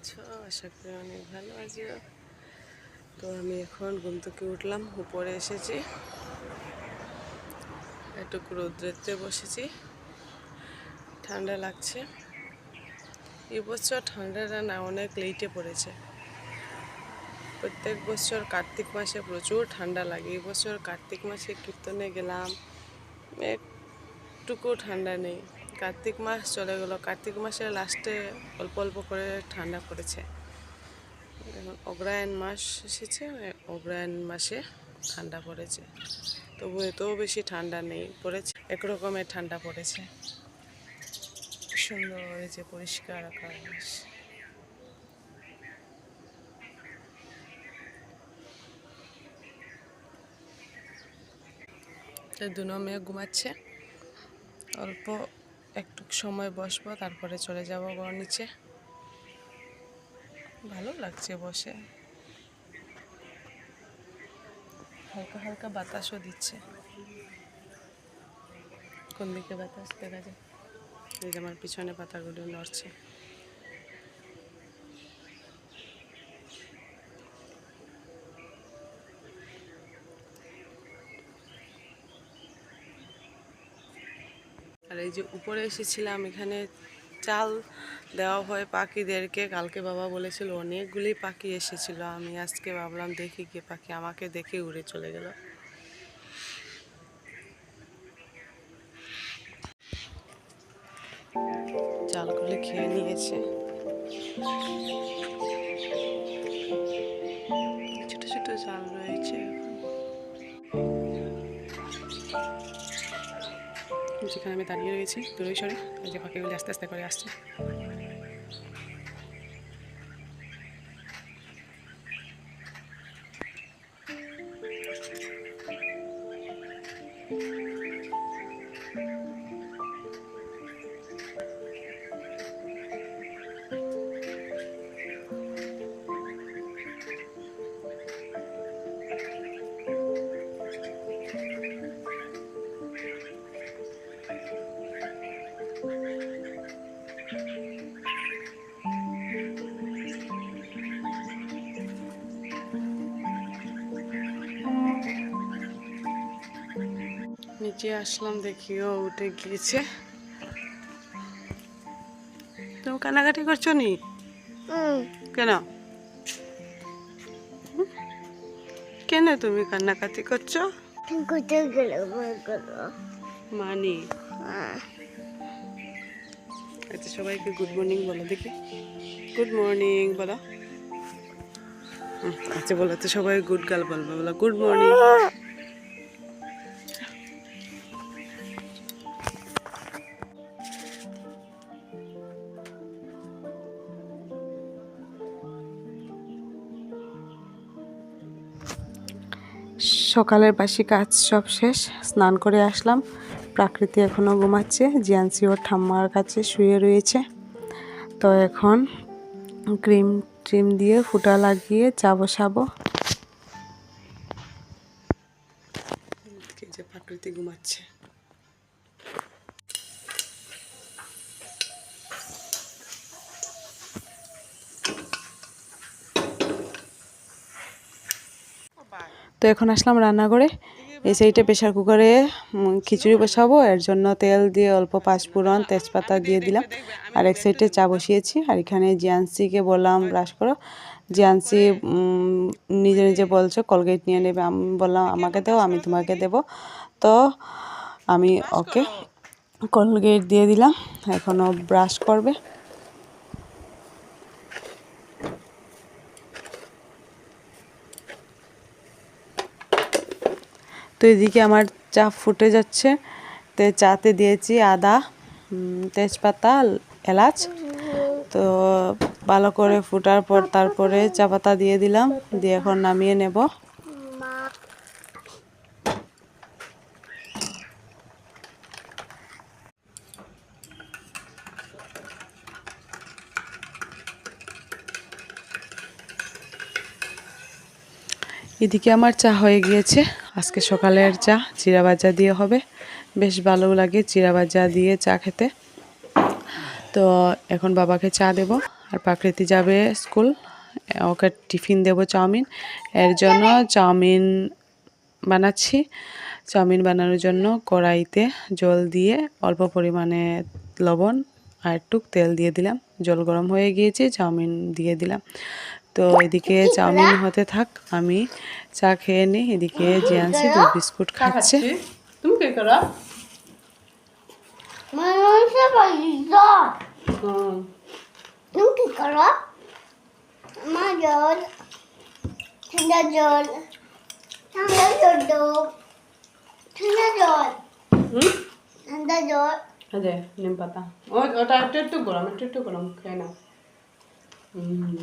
আছো? আশা করি অনেক ভালো আছো তো আমি এখন ঘুম থেকে উঠলাম, উপরে এসেছি। একটু রৌদ্রেতে বসেছি। ঠান্ডা লাগছে। এবছর ঠান্ডাটা না অনেক লেটে পড়েছে। প্রত্যেক বছর কার্তিক মাসে প্রচুর ঠান্ডা লাগে। এবছর কার্তিক মাসে কীর্তনে গেলাম একটুকু ঠান্ডা নেই। কার্তিক মাস চলে গেল। কার্তিক মাসের লাস্টে অল্প অল্প করে ঠান্ডা পড়েছে। এখন অগ্রায়ণ মাস এসেছে অগ্রায়ণ মাসে ঠান্ডা পড়েছে। তবু এতও বেশি ঠান্ডা নেই, পড়েছে। একরকমের ঠান্ডা পড়েছে। সুন্দর যে পরিষ্কার আকাশ। দুনো মেয়ে ঘুমাচ্ছে। অল্প একটু সময় বসবো, তারপরে চলে যাব ঘর নিচে। ভালো লাগছে বসে। হালকা হালকা বাতাসও দিচ্ছে। কোন দিকে বাতাস দেখা যায়? এই যে আমার পিছনে পাতাগুলো নড়ছে। এই যে উপরে এসেছিলাম, এখানে চাল দেওয়া হয় পাখিদেরকে। কালকে বাবা বলেছিল অনেকগুলি পাখি এসেছিল। আমি আজকে ভাবলাম দেখি কি পাখি আমাকে দেখে উড়ে চলে গেল। চালগুলি খেয়ে নিয়েছে। ছোট ছোট চাল যেখানে আমি দাঁড়িয়ে রয়েছি। দূরে সরে যে পাখিগুলি আস্তে আস্তে করে আসছে। নিচে আসলাম দেখি ও উঠে গিয়েছে। তুমি কান্নাকাটি করছ নি? কেন? কেন তুমি কান্নাকাটি করছ? কোথায় গেল বই মানি? আচ্ছা সবাইকে গুড মর্নিং বলো দেখি। গুড মর্নিং বলো। আচ্ছা বলো তো সবাই গুড গার্ল বলব বলো গুড মর্নিং সকালের বাসি কাজ সব শেষ। স্নান করে আসলাম। প্রাকৃতি এখনও ঘুমাচ্ছে। জিয়ান্সি ওর ঠাম্মার কাছে শুয়ে রয়েছে। তো এখন ক্রিম ট্রিম দিয়ে ফুটা লাগিয়ে চা বসাবো প্রাকৃতি ঘুমাচ্ছে। তো এখন আসলাম রান্নাঘরে। এই সাইডে প্রেশার কুকারে খিচুড়ি বসাবো, এর জন্য তেল দিয়ে অল্প পাঁচফোড়ন তেজপাতা দিয়ে দিলাম। আর এক সাইডে চা বসিয়েছি, আর এখানে জিয়ান্সিকে বললাম, ব্রাশ করো। জিয়ান্সি নিজে নিজে বলছো, কলগেট নিয়ে নেবে। আমি বললাম, আমাকে দাও, আমি তোমাকে দেব। তো আমি, ওকে কলগেট দিয়ে দিলাম, এখনও ব্রাশ করবে। তো এদিকে আমার চা ফুটে যাচ্ছে। তো চাতে দিয়েছি আদা তেজপাতা, এলাচ। তো ভালো করে ফুটার পর তারপরে চা পাতা দিয়ে দিলাম, দিয়ে এখন নামিয়ে নেব। এদিকে আমার চা হয়ে গিয়েছে। আজকে সকালের চা, চিরা ভাজা দিয়ে হবে। বেশ ভালো লাগে চিরা ভাজা দিয়ে চা খেতে। তো এখন বাবাকে চা দেব। আর প্রাকৃতি যাবে স্কুল। ওকে টিফিন দেব চাউমিন। এর জন্য চাউমিন বানাচ্ছি। চাউমিন বানানোর জন্য কড়াইতে জল দিয়ে অল্প পরিমাণে লবণ আর একটু তেল দিয়ে দিলাম। জল গরম হয়ে গিয়েছে, চাউমিন দিয়ে দিলাম। তো এদিকে চাউমিন হতে থাক আমি চা খেয়ে নিই এদিকে জিয়ান্সি দুধ বিস্কুট খাচ্ছে। তুমি কে করো? তুমি কি করো? আমার জল ঠান্ডা জল ঠান্ডা জল। ঠান্ডা জল। ঠান্ডা জল। আজে নিম পাতা। ও ওটা একটু একটু গরম একটু একটু গরম খেয়ে নাও। হুম।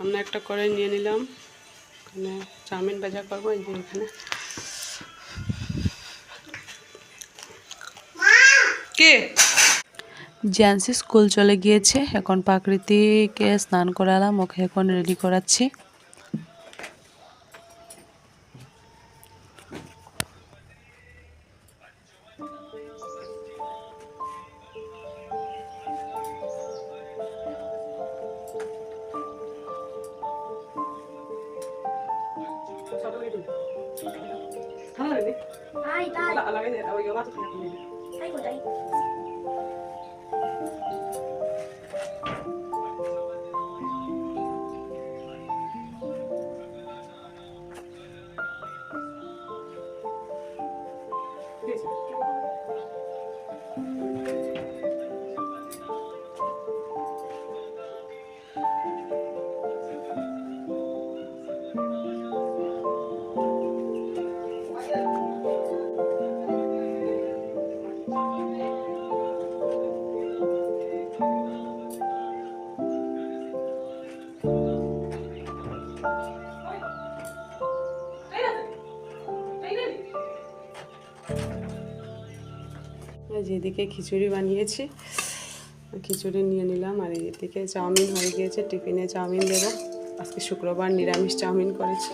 আমরা একটা করে নিয়ে নিলাম। এখানে চাউমিন ভাজা করব, এই যে এখানে। কে? জ্যান্সি স্কুল চলে গিয়েছে। এখন প্রাকৃতিকে স্নান করালাম, ওকে এখন রেডি করাচ্ছি। তাই তাই তাই কোথায় এই যে এদিকে খিচুড়ি বানিয়েছি, খিচুড়ি নিয়ে নিলাম আর এদিকে চাউমিন হয়ে গিয়েছে, টিফিনে চাউমিন দেবো। আজকে শুক্রবার নিরামিষ চাউমিন করেছি।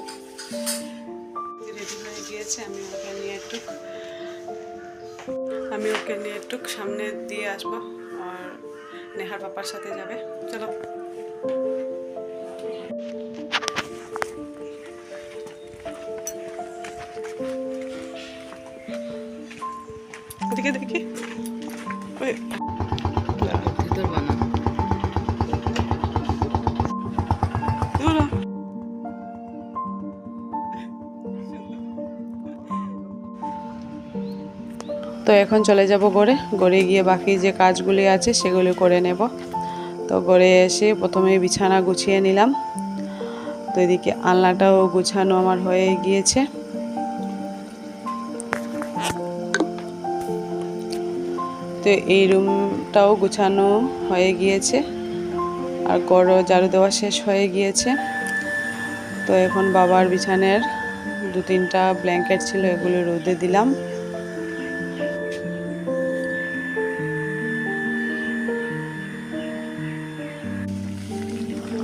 রেডি হয়ে গিয়েছে, আমি ওকে নিয়ে একটু, আমি ওকে নিয়ে একটু সামনে দিয়ে আসব, আর নেহার পাপার সাথে যাবে। চলো দেখি তো এখন চলে যাব গড়ে। গড়ে গিয়ে বাকি যে কাজগুলি আছে সেগুলি করে নেব। তো গড়ে এসে প্রথমে বিছানা গুছিয়ে নিলাম। তো এদিকে আলনাটাও গুছানো আমার হয়ে গিয়েছে। তো এই রুমটাও গুছানো হয়ে গিয়েছে আর গড়ও ঝাড়ু দেওয়া শেষ হয়ে গিয়েছে। তো এখন বাবার বিছানের দু তিনটা ব্ল্যাঙ্কেট ছিল, এগুলো রোদে দিলাম।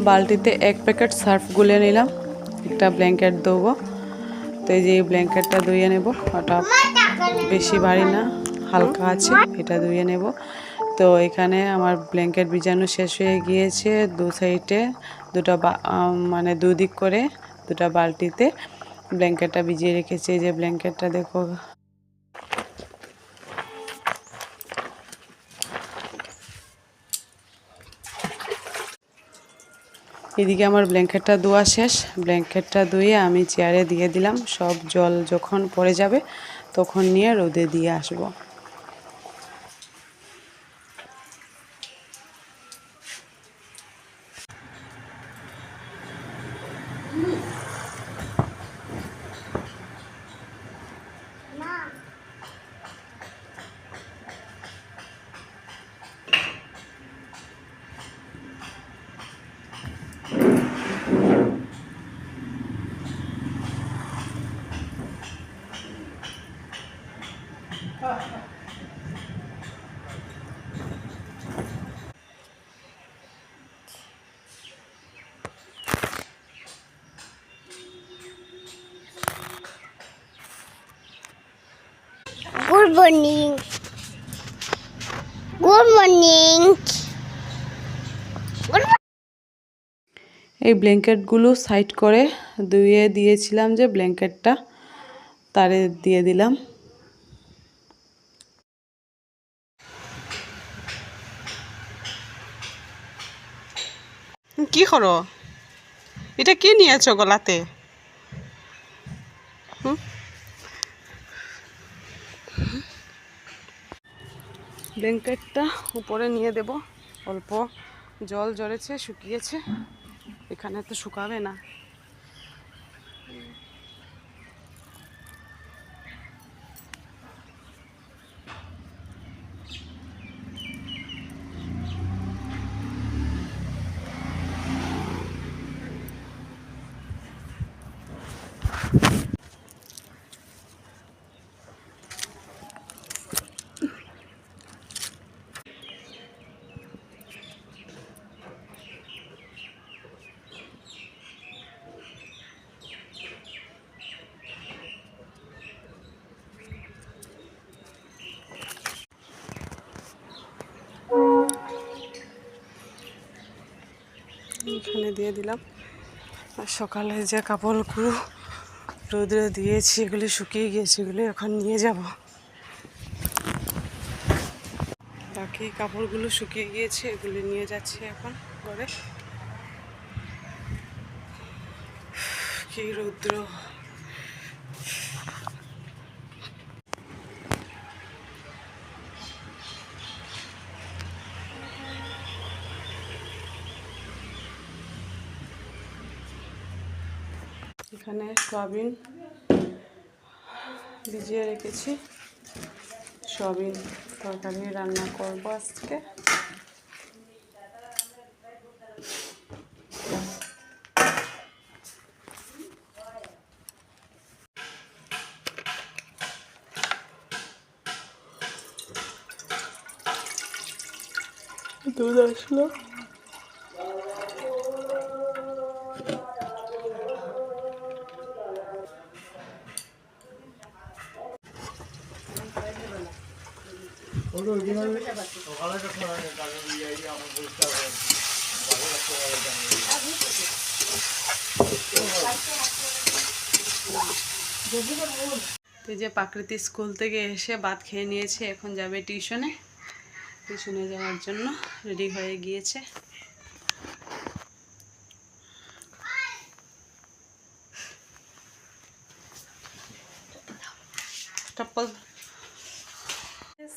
বালতিতে এক প্যাকেট সার্ফ গুলে নিলাম, একটা ব্ল্যাঙ্কেট দেবো। তো এই যে ব্ল্যাঙ্কেটটা ধুয়ে নেব, ওটা বেশি ভারী না। হালকা আছে, এটা ধুয়ে নেব। তো এখানে আমার ব্ল্যাঙ্কেট বিজানো শেষ হয়ে গিয়েছে দু সাইডে দুটো মানে দুদিক করে দুটো বালতিতে ব্ল্যাঙ্কেটটা ভিজিয়ে রেখেছি। যে ব্ল্যাঙ্কেটটা দেখো। এদিকে আমার ব্ল্যাঙ্কেটটা ধোয়া শেষ। ব্ল্যাঙ্কেটটা ধুয়ে আমি চেয়ারে দিয়ে দিলাম। সব জল যখন পড়ে যাবে, তখন নিয়ে রোদে দিয়ে আসব। Good morning. Good morning. Good এই ব্ল্যাঙ্কেটগুলো সাইড করে ধুয়ে দিয়েছিলাম যে ব্ল্যাঙ্কেটটা তারে দিয়ে দিলাম কি করো এটা কি নিয়েছো গলাতে ব্ল্যাঙ্কেটটা উপরে নিয়ে দেব। অল্প জল জড়েছে শুকিয়েছে। এখানে তো শুকাবে না এখানে দিয়ে দিলাম। আর সকালে যে কাপড়গুলো রোদ্রে দিয়েছি, এগুলি শুকিয়ে গিয়েছে, এগুলি এখন নিয়ে যাব। বাকি কাপড়গুলো শুকিয়ে গিয়েছে, এগুলি নিয়ে যাচ্ছি এখন ঘরে। কি রৌদ্র। এখানে সয়াবিন ভিজিয়ে রেখেছি। সয়াবিন তরকারি রান্না করব আজকে। দুধ আসলো। তো যে প্রাকৃতি স্কুল থেকে এসে ভাত খেয়ে নিয়েছে, এখন যাবে টিউশনে। টিউশনে যাওয়ার জন্য রেডি হয়ে গিয়েছে। চপ্পল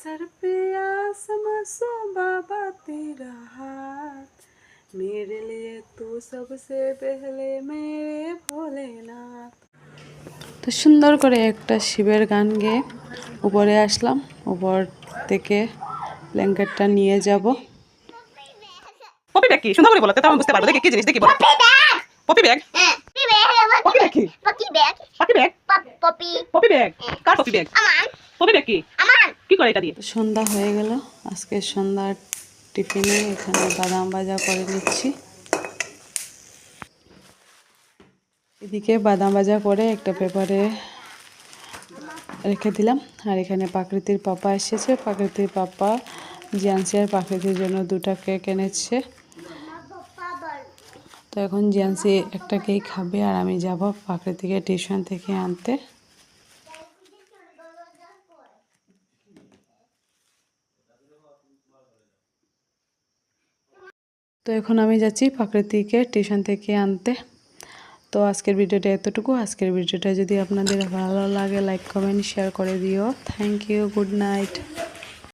सर पे आसमां सो बाबा तेरा हाथ मेरे लिए तू सबसे पहले मेरे भोलेनाथ তো সুন্দর করে একটা শিবের গান গেয়ে উপরে আসলাম উপর থেকে ব্ল্যাঙ্কেটটা নিয়ে যাব পপি ব্যাগ কি সুন্দর করে বলো তো আমি বুঝতে পারবো দেখি কি জিনিস দেখি বলো পপি ব্যাগ পপি ব্যাগ কি Poppy bag. Poppy bag Poppy. Poppy bag কার poppy bag Aman. Poppy bag কি Aman. কি করে এটা দিয়ে? সন্ধ্যা হয়ে গেল। আজকে সন্ধ্যার টিফিনে এখানে বাদাম ভাজা করে নিচ্ছি। এদিকে বাদাম ভাজা করে একটা পেপারে রেখে দিলাম। আর এখানে প্রাকৃতির পাপা এসেছে। প্রাকৃতির পাপা জিয়ান্সি আর প্রাকৃতির জন্য দুটা কেক এনেছে। তো এখন জিয়ান্সি একটা কেক খাবে আর আমি যাব প্রাকৃতিকে টিউশন থেকে আনতে। তো এখন আমি যাচ্ছি প্রাকৃতিকে টিউশন থেকে আনতে। তো আজকের ভিডিওটা এতটুকু। আজকের ভিডিওটা যদি আপনাদের ভালো লাগে লাইক কমেন্ট শেয়ার করে দিও। Thank you good night